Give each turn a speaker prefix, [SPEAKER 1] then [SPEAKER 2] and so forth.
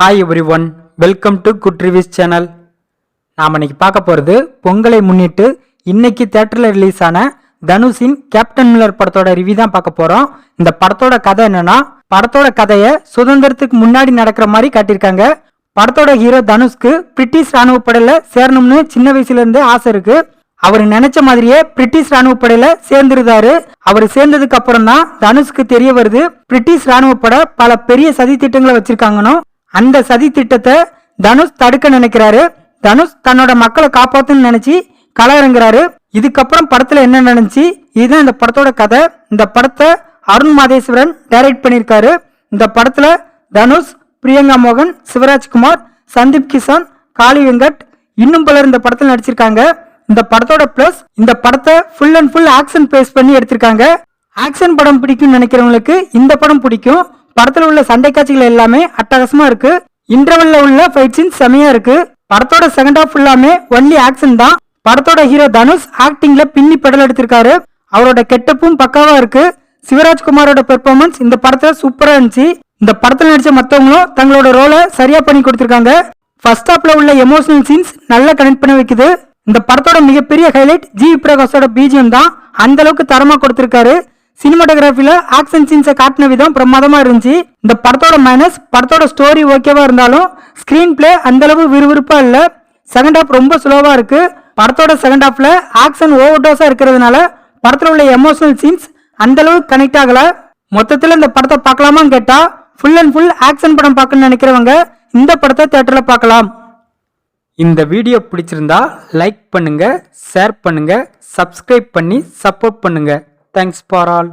[SPEAKER 1] Hi everyone welcome to good reviews channel நாம் இன்னைக்கு பார்க்க போகிறது பொங்கலை முன்னிட்டு இன்னைக்கு தேட்டரில் ரிலீஸ் ஆன தனுஷின் கேப்டன் மில்லர் படத்தோட ரிவ்யூ தான் பார்க்க போகிறோம் இந்த படத்தோட கதை என்னன்னா படத்தோட கதையை சுதந்திரத்துக்கு முன்னாடி நடக்கிற மாதிரி காட்டியிருக்காங்க. படத்தோட ஹீரோ தனுஷ்க்கு பிரிட்டிஷ் ராணுவ படையில் சேரணும்னு சின்ன வயசுலேருந்தே ஆசை இருக்கு. அவர் நினைச்ச மாதிரியே பிரிட்டிஷ் ராணுவ படையில சேர்ந்திருந்தாரு. அவர் சேர்ந்ததுக்கு அப்புறம் தான் தனுஷ்க்கு தெரிய வருது பிரிட்டிஷ் ராணுவ படை பல பெரிய சதி திட்டங்களை வச்சிருக்காங்கன்னு அந்த சதி திட்டத்தை தனுஷ் தடுக்க நினைக்கிறாரு. தனுஷ் தன்னோட மக்களை காப்பாத்துன்னு நினைச்சு கள இறங்குறாரு இதுக்கப்புறம் படத்துல என்ன நடந்துச்சு? இதுதான் இந்த படத்தோட கதை. இந்த படத்தை அருண் மாதேஸ்வரன் டைரக்ட் பண்ணியிருக்காரு. இந்த படத்துல தனுஷ் பிரியங்கா மோகன் சிவராஜ்குமார் சந்தீப் கிஷான் காளி வெங்கட் இன்னும் பலர் இந்த படத்தில் நடிச்சிருக்காங்க. இந்த படத்தோட பிளஸ் இந்த படத்தை full and full action base பண்ணி எடுத்திருக்காங்க. ஆக்ஷன் படம் பிடிக்கும்னு நினைக்கிறவங்களுக்கு இந்த படம் பிடிக்கும். படத்துல உள்ள சண்டை காட்சிகள் எல்லாமே அட்டகாசமா இருக்கு. இன்டர்வல்ல உள்ள ஃபைட் சீன் செமையா இருக்கு. படத்தோட செகண்ட் ஹாஃப் ஃபுல்லாமே ஒன்லி ஆக்ஷன் தான். படத்தோட ஹீரோ தனுஷ் ஆக்டிங்ல பின்னி பெடல் எடுத்திருக்காரு. அவரோட கெட்டப்பும் பக்காவா இருக்கு. சிவராஜ்குமாரோட பெர்ஃபார்மன்ஸ் இந்த படத்துல சூப்பரா இருந்துச்சு. இந்த படத்துல நடிச்ச மத்தவங்களும் தங்களோட ரோலை சரியா பண்ணி கொடுத்திருக்காங்க. ஃபர்ஸ்ட் ஹாப்ல உள்ள எமோஷனல் சீன்ஸ் நல்லா கனெக்ட் பண்ண வைக்குது. இந்த படத்தோட மிகப்பெரிய ஹைலைட் ஜி பிரகாஷோட பிஜிஎம் தான். அந்த அளவுக்கு தரமா கொடுத்திருக்காரு. சினிமாட்டோகிராஃபில ஆக்ஷன் சீன்ஸை காட்டின விதம் பிரமாதமாக இருந்துச்சு. இந்த படத்தோட மைனஸ் படத்தோட ஸ்டோரி ஓகேவாக இருந்தாலும் ஸ்க்ரீன் பிளே அந்தளவு விறுவிறுப்பாக இல்லை. செகண்ட் ஹாஃப் ரொம்ப ஸ்லோவாக இருக்கு. படத்தோட செகண்ட் ஹாஃபில் ஆக்ஷன் ஓவர் டோஸாக இருக்கிறதுனால படத்தில் உள்ள எமோஷனல் சீன்ஸ் அந்த கனெக்ட் ஆகலை. மொத்தத்தில் இந்த படத்தை பார்க்கலாமான்னு கேட்டால் ஃபுல் அண்ட் ஃபுல் ஆக்ஷன் படம் பார்க்கணும்னு நினைக்கிறவங்க இந்த படத்தை தேட்டரில் பார்க்கலாம். இந்த வீடியோ பிடிச்சிருந்தா லைக் பண்ணுங்கள் ஷேர் பண்ணுங்கள் சப்ஸ்கிரைப் பண்ணி சப்போர்ட் பண்ணுங்கள் தேங்க்ஸ் ஃபார் ஆல்